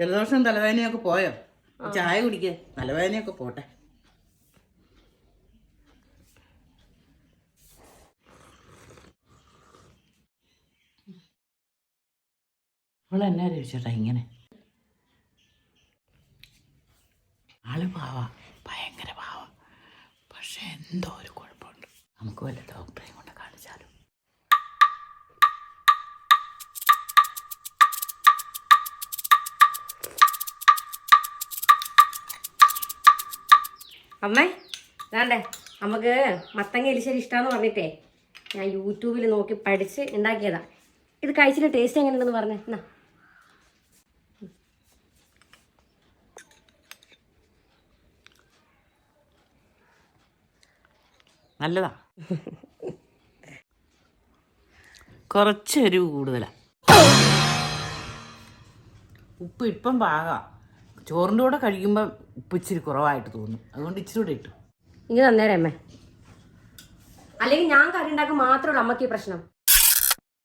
ജലദോഷം തലവേദനയൊക്കെ പോയോ? ചായ കുടിക്കേ. തലവേദനയൊക്കെ പോട്ടെ. അവളെന്നാ ചോദിച്ചേട്ടാ ഇങ്ങനെ? ആൾ പാവ. ഭയങ്കര പാവ. പക്ഷെ എന്തോ ഒരു കുഴപ്പമുണ്ട്. നമുക്ക് വല്ല ഡോക്ടറെയും അമ്മേ വേണ്ടേ നമുക്ക് മത്തങ്ങ എലിശ്ശേരി ഇഷ്ടമാണെന്ന് പറഞ്ഞിട്ടേ ഞാൻ യൂട്യൂബിൽ നോക്കി പഠിച്ച് ഉണ്ടാക്കിയതാ ഇത് കഴിച്ചിട്ട് ടേസ്റ്റ് എങ്ങനെയുണ്ടെന്ന് പറഞ്ഞേ. എന്നാ. നല്ലതാ. കുറച്ച് എരിവ് കൂടുതലാ. ഉപ്പ് ഇപ്പം പാകാം. ചോറിന്റെ കൂടെ കഴിക്കുമ്പോൾ ഉപ്പ് ഇച്ചിരി കുറവായിട്ട് തോന്നും. അതുകൊണ്ട് ഇച്ചിരി കൂടെ ഇട്ടു. ഇങ്ങനെ തന്നേരെ അമ്മേ. അല്ലെങ്കിൽ ഞാൻ കറി ഉണ്ടാക്കാൻ മാത്രമേ ഉള്ളൂ അമ്മയ്ക്ക് ഈ പ്രശ്നം.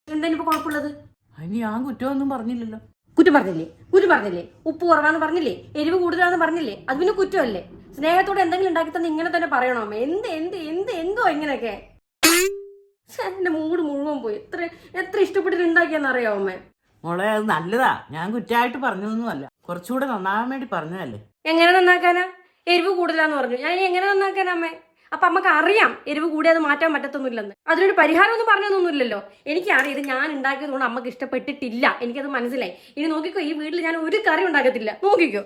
എന്താ ഇനിയിപ്പോ കുഴപ്പമുള്ളത്? അതിന് ഞാൻ കുറ്റമൊന്നും പറഞ്ഞില്ലല്ലോ. കുറ്റം പറഞ്ഞില്ലേ? കുറ്റം പറഞ്ഞില്ലേ? ഉപ്പ് കുറവാന്ന് പറഞ്ഞില്ലേ? എരിവ് കൂടുതലാന്ന് പറഞ്ഞില്ലേ? അത് പിന്നെ കുറ്റമല്ലേ? സ്നേഹത്തോടെ എന്തെങ്കിലും ഉണ്ടാക്കി തന്നെ ഇങ്ങനെ തന്നെ പറയണോ അമ്മ? എന്ത് എന്ത് എന്ത് എന്തോ ഇങ്ങനെയൊക്കെ? എന്റെ മൂട് മുഴുവൻ പോയി. എത്ര എത്ര ഇഷ്ടപ്പെട്ടിട്ട് ഉണ്ടാക്കിയെന്ന് അറിയാമോ അമ്മേ? മോളെ അത് നല്ലതാ. ഞാൻ കുറ്റമായിട്ട് പറഞ്ഞതൊന്നുമല്ല. കുറച്ചുകൂടെ നന്നാവാൻ വേണ്ടി പറഞ്ഞതല്ലേ? എങ്ങനെ നന്നാക്കാനാ? എരിവ് കൂടുതലാന്ന് പറഞ്ഞു. ഞാൻ ഇനി എങ്ങനെ നന്നാക്കാനാ അമ്മേ? അപ്പൊ അമ്മയ്ക്ക് അറിയാം എരിവ് കൂടി അത് മാറ്റാൻ പറ്റത്തൊന്നുമില്ലെന്ന്. അതിനൊരു പരിഹാരം ഒന്നും പറഞ്ഞതൊന്നുമില്ലല്ലോ. എനിക്കറിയാം ഇത് ഞാൻ ഉണ്ടാക്കിയതുകൊണ്ട് അമ്മയ്ക്ക് ഇഷ്ടപ്പെട്ടിട്ടില്ല. എനിക്കത് മനസ്സിലായി. ഇനി നോക്കിക്കോ ഈ വീട്ടിൽ ഞാൻ ഒരു കറി ഉണ്ടാക്കത്തില്ല. നോക്കിക്കോ.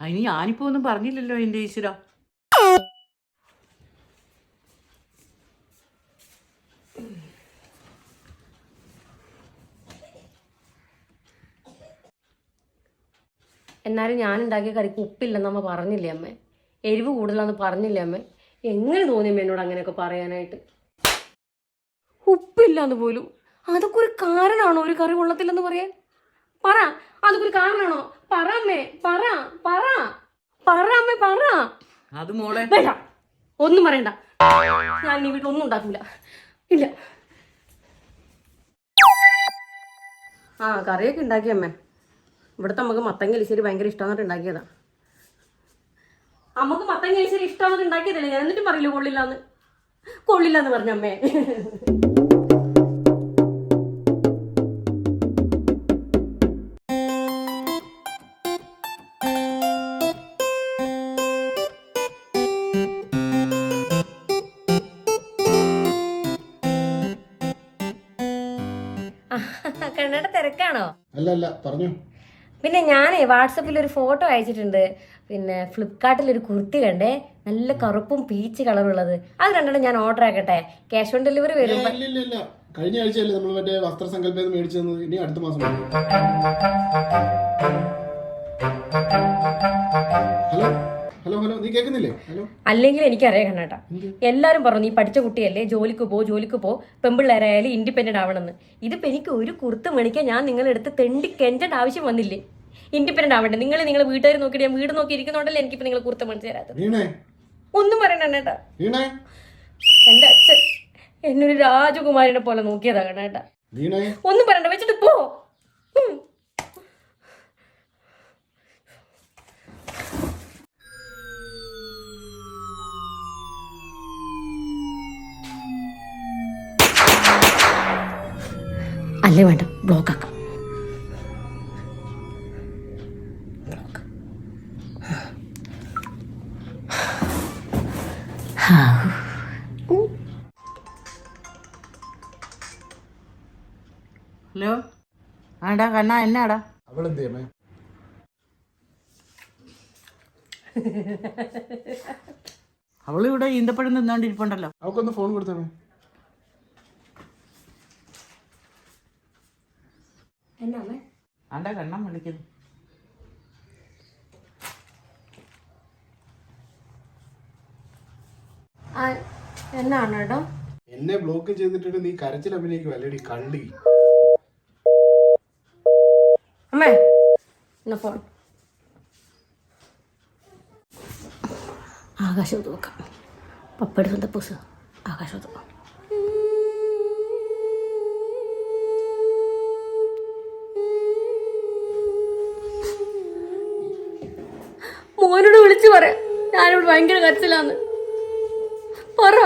അതിന് ഞാനിപ്പോ ഒന്നും പറഞ്ഞില്ലല്ലോ എന്റെ ഈശ്വര. എന്നാലും ഞാൻ ഉണ്ടാക്കിയ കറിക്ക് ഉപ്പില്ലെന്ന് അമ്മ പറഞ്ഞില്ലേ അമ്മ? എരിവ് കൂടുതലാന്ന് പറഞ്ഞില്ലേ അമ്മ? എങ്ങനെ തോന്നി അമ്മ എന്നോട് അങ്ങനെയൊക്കെ പറയാനായിട്ട്? ഉപ്പില്ലാന്ന് പോലും. അതൊക്കെ ഒരു കാരണമാണോ ഒരു കറി കൊള്ളത്തില്ലെന്ന് പറയാൻ? പറ. അതൊക്കെ ഒരു കാരണമാണോ പറ അമ്മേ. പറ. പറ. പറ അമ്മേ പറ. അത് മോളെ. വേണ്ട. ഒന്നും പറയണ്ട. ഞാൻ ഈ വീട്ടിൽ ഒന്നും ഉണ്ടാക്കില്ല ഇല്ല. ആ കറിയൊക്കെ ഉണ്ടാക്കി അമ്മേ. ഇവിടുത്തെ നമുക്ക് മത്തങ്ങ എലിശ്ശേരി ഭയങ്കര ഇഷ്ടമാന്നിട്ട് ഉണ്ടാക്കിയതാ. അമ്മയ്ക്ക് മത്തങ്ങ എലിശ്ശേരി ഇഷ്ടമാന്നിട്ട് ഉണ്ടാക്കിയതല്ലേ? ഞാൻ എന്നിട്ട് പറയില്ല കൊള്ളില്ലാന്ന്. കൊള്ളില്ലാന്ന് പറഞ്ഞ അമ്മേ. കണ്ണട തിരക്കാണോ? അല്ല അല്ല പറഞ്ഞു. പിന്നെ ഞാനേ വാട്സപ്പിൽ ഒരു ഫോട്ടോ അയച്ചിട്ടുണ്ട്. പിന്നെ ഫ്ലിപ്കാർട്ടിൽ ഒരു കുർത്തി കണ്ടേ. നല്ല കറുപ്പും പീച്ച് കളറുള്ളത്. അത് രണ്ടെണ്ണം ഞാൻ ഓർഡർ ആക്കട്ടെ. ക്യാഷ് ഓൺ ഡെലിവറി വരും. കഴിഞ്ഞ ആഴ്ചയല്ലേ നമ്മൾ മറ്റേ വസ്ത്രസങ്കല്പം മേടിച്ചു ഇനി അടുത്ത മാസം ഹലോ? ഹലോ ഹലോ നീ കേൾക്കുന്നില്ലേ? ഹലോ അല്ലെങ്കിൽ എനിക്കറിയാം കണ്ണേട്ടാ. എല്ലാരും പറഞ്ഞു നീ പഠിച്ച കുട്ടിയല്ലേ ജോലിക്ക് പോ ജോലിക്ക് പോ പെമ്പിള്ളേരായാലും ഇൻഡിപെൻഡന്റ് ആവണമെന്ന്. ഇതിപ്പോ എനിക്ക് ഒരു കുർത്ത് മേടിക്കാൻ ഞാൻ നിങ്ങളെടുത്ത് തെണ്ടി കെഞ്ചേണ്ട ആവശ്യം വന്നില്ലേ? ഇൻഡിപെൻഡന്റ് ആവണ്ടേ നിങ്ങൾ നിങ്ങൾ വീട്ടുകാർ നോക്കിയിട്ട് ഞാൻ വീട് നോക്കി ഇരിക്കുന്നുണ്ടല്ലേ എനിക്കിപ്പോ നിങ്ങൾ കുർത്ത മേടിച്ചു തരാത്തത്? ഒന്നും പറയണ്ട കണ്ണേട്ടാ. എന്റെ അച്ഛൻ എന്നൊരു രാജകുമാരിനെ പോലെ നോക്കിയതാ കണ്ണേട്ടാ. ഒന്നും പറയണ്ട. വെച്ചിട്ട് പോ. അല്ലേ വേണ്ട ബ്ലോക്ക് ആക്കാം. ഹലോ. ആടാ കണ്ണാ എന്നാടാ? അവളെന്ത് ചെയ്യമ്മേ അവളിവിടെ ഈന്തപ്പഴം നിന്നോണ്ടിരിപ്പുണ്ടല്ലോ അവൾക്കൊന്ന് ഫോൺ കൊടുത്തേ എന്നാ അന്റെ കണ്ണം വിളിക്കുന്നു ആ, എന്നാണ് കേട്ടോ എന്നെ ബ്ലോക്ക് ചെയ്തിട്ട് നീ കരച്ചിൽ അഭിനയിക്കും അല്ലേടി കള്ളി. അമ്മേ എന്നാ ഫോൺ ആകാശത്ത് നോക്കാം. ആകാശം പുസ് ആകാശത്ത് വിളിച്ചു പറയാം ഞാനിവിടെ ഭയങ്കര കരച്ചിലാന്ന്. പറ.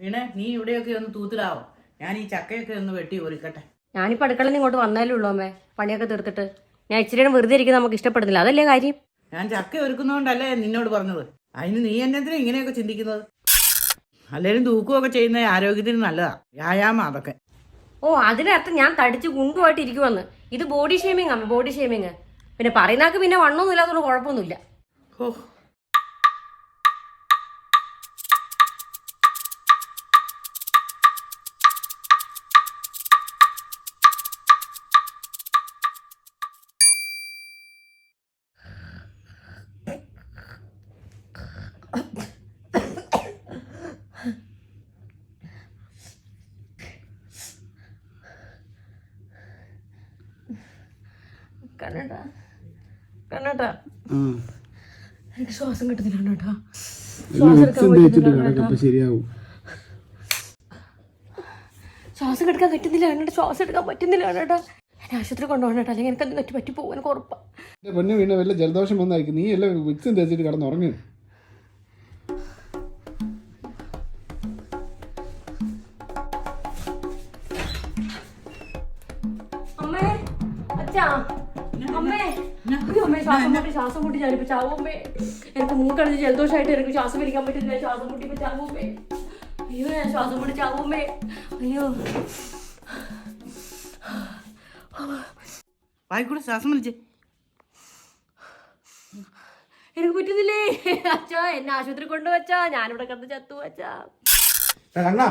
വീണ നീ ഇവിടെയൊക്കെ ഒന്ന് തൂത്തിടാവോ ഞാൻ ഈ ചക്കയൊക്കെ ഒന്ന് വെട്ടി ഒരുക്കട്ടെ. ഞാനിപ്പോ അടുക്കളയിൽ ഇങ്ങോട്ട് വന്നാലേ ഉള്ളൂ അമ്മേ. പണിയൊക്കെ തീർത്തിട്ട്. ഞാൻ ഇച്ചിരി വെറുതെ ഇരിക്കുന്നത് നമുക്ക് ഇഷ്ടപ്പെടുന്നില്ല. അതല്ലേ കാര്യം? ഞാൻ ചക്ക ഒരുക്കുന്നോണ്ടല്ലേ നിന്നോട് പറഞ്ഞത്. അതിന് നീ എന്നെന്തിനാ ഇങ്ങനെയൊക്കെ ചിന്തിക്കുന്നത്? അല്ലെങ്കിലും തൂക്കുകയൊക്കെ ചെയ്യുന്ന ആരോഗ്യത്തിന് നല്ലതാ. വ്യായാമം അതൊക്കെ. ഓ അതിനർത്ഥം ഞാൻ തടിച്ച് ഗുണ്ടുമായിട്ട് ഇരിക്കുമെന്ന് ഇത് ബോഡി ഷേമിങ് ആണ് ബോഡി ഷേമിങ് പിന്നെ പറയുന്നാക്ക് പിന്നെ വണ്ണമൊന്നും ഇല്ലാത്തതുകൊണ്ട് കുഴപ്പമൊന്നുമില്ല. ഓ. കണ്ണട്ടാ കണ്ണട്ടാ എനിക്ക് ശ്വാസം കിട്ടുന്നില്ല കിടക്കപ്പോ ശരിയാവും. ശ്വാസം എടുക്കാൻ പറ്റുന്നില്ല കണ്ണട്ടാ ശ്വാസം എടുക്കാൻ പറ്റുന്നില്ല കണ്ണട്ടാ എന്നെ ആശുപത്രി കൊണ്ടുപോകണട്ടോ അല്ലെങ്കിൽ എനിക്ക് അത് പറ്റി പറ്റി പോകാൻ ഉറപ്പാ. പൊന്നു വീണ വല്ല ജലദോഷം വന്നായിരിക്കും. നീ എല്ലാം വിക്സും തേച്ചിട്ട് കടന്നുറങ്ങി. അച്ഛാ. അമ്മേ ശ്വാസം മുട്ടി എനിക്ക് മൂക്കടച്ച് ജലദോഷമായിട്ട് എനിക്ക് ശ്വാസം വലിക്കാൻ പറ്റില്ല. ശ്വാസം മുട്ടി ഇപ്പൊ ചാവും അമ്മേ. അയ്യോ ഞാൻ ശ്വാസം മുട്ടി ചാവും അമ്മേ. അയ്യോ. വായിക്കൂടെ ശ്വാസം വലിച്ചേ. എനിക്ക് പറ്റുന്നില്ലേ? അച്ഛാ എന്നെ ആശുപത്രി കൊണ്ടുവച്ചാ. ഞാനിവിടെ കിടന്ന് ചത്തു വച്ചാ കണ്ണാ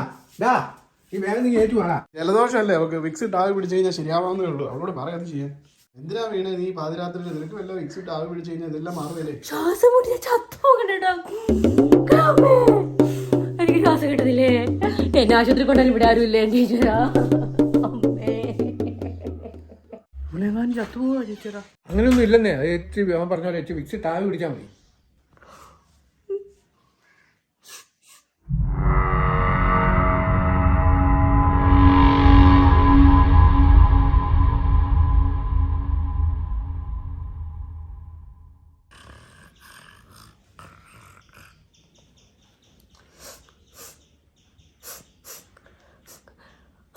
ഈ വേഗം നീ ഏറ്റു വേണ ജലദോഷമല്ലേ? അവക്ക് വിക്സ് ആവി പിടിച്ചു കഴിഞ്ഞാൽ ശരിയാവാന്നേ ഉള്ളൂ. അവളോട് പറയാതെ ചെയ്യാൻ? എന്തിനാ വീണേ? നീ പാതിരാത്രി നിനക്ക് വല്ല എക്സിറ്റ് ആവി പിടിച്ചു കഴിഞ്ഞാൽ ഇതെല്ലാം മാറുകയല്ലേ? ശ്വാസം മുട്ടി ഞാൻ ചത്തു പോകണ്ടോ. എനിക്ക് ശ്വാസം കിട്ടുന്നില്ലേ? എന്നെ ആശുപത്രി കൊണ്ടാലും ഇവിടെ ആരും ഇല്ലേ ഇവളെങ്ങാനും ചത്തുപോവാ ചേച്ചിടാ അങ്ങനെയൊന്നും ഇല്ലെന്നേ. അത് ഏറ്റ് അവൻ പറഞ്ഞ പോലെ ഏറ്റവും വിക്സ് താഴെ പിടിച്ചാൽ മതി.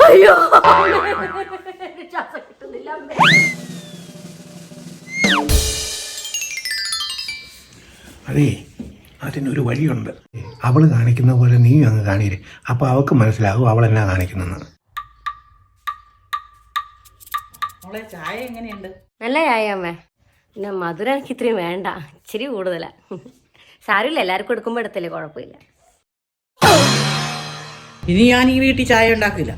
അയ്യോ. ശ്വാസം കിട്ടുന്നില്ല. അമ്മേ അതേ അതിനൊരു വഴിയുണ്ട്. അവൾ കാണിക്കുന്ന പോലെ നീ അങ്ങ് കാണിയില്ലേ അപ്പൊ അവൾക്ക് മനസ്സിലാകും അവൾ എന്നാ കാണിക്കുന്നെന്ന് ചായ എങ്ങനെയുണ്ട്? നല്ല ചായ അമ്മേ. പിന്നെ മധുരം എനിക്ക് ഇത്രയും വേണ്ട. ഇച്ചിരി കൂടുതലാ. സാരില്ല എല്ലാവർക്കും എടുക്കുമ്പോൾ എടുത്തില്ലേ കുഴപ്പമില്ല. ഇനി ഞാൻ ഈ വീട്ടിൽ ചായ ഉണ്ടാക്കില്ല.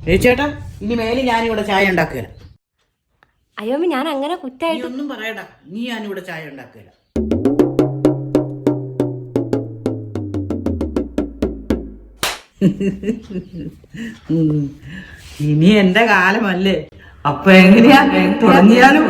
ചേച്ചേട്ടാ ഇനി മേലെ ഞാനിവിടെ ചായ ഉണ്ടാക്കില്ല അയ്യോ അമ്മ ഞാൻ അങ്ങനെ കുറ്റായിട്ട് ഒന്നും പറയടാ നീ ഞാനിവിടെ ചായ ഉണ്ടാക്കില്ല ഇനി എന്റെ കാലമല്ലേ? അപ്പൊ എങ്ങനെയാ? തുടങ്ങിയാലും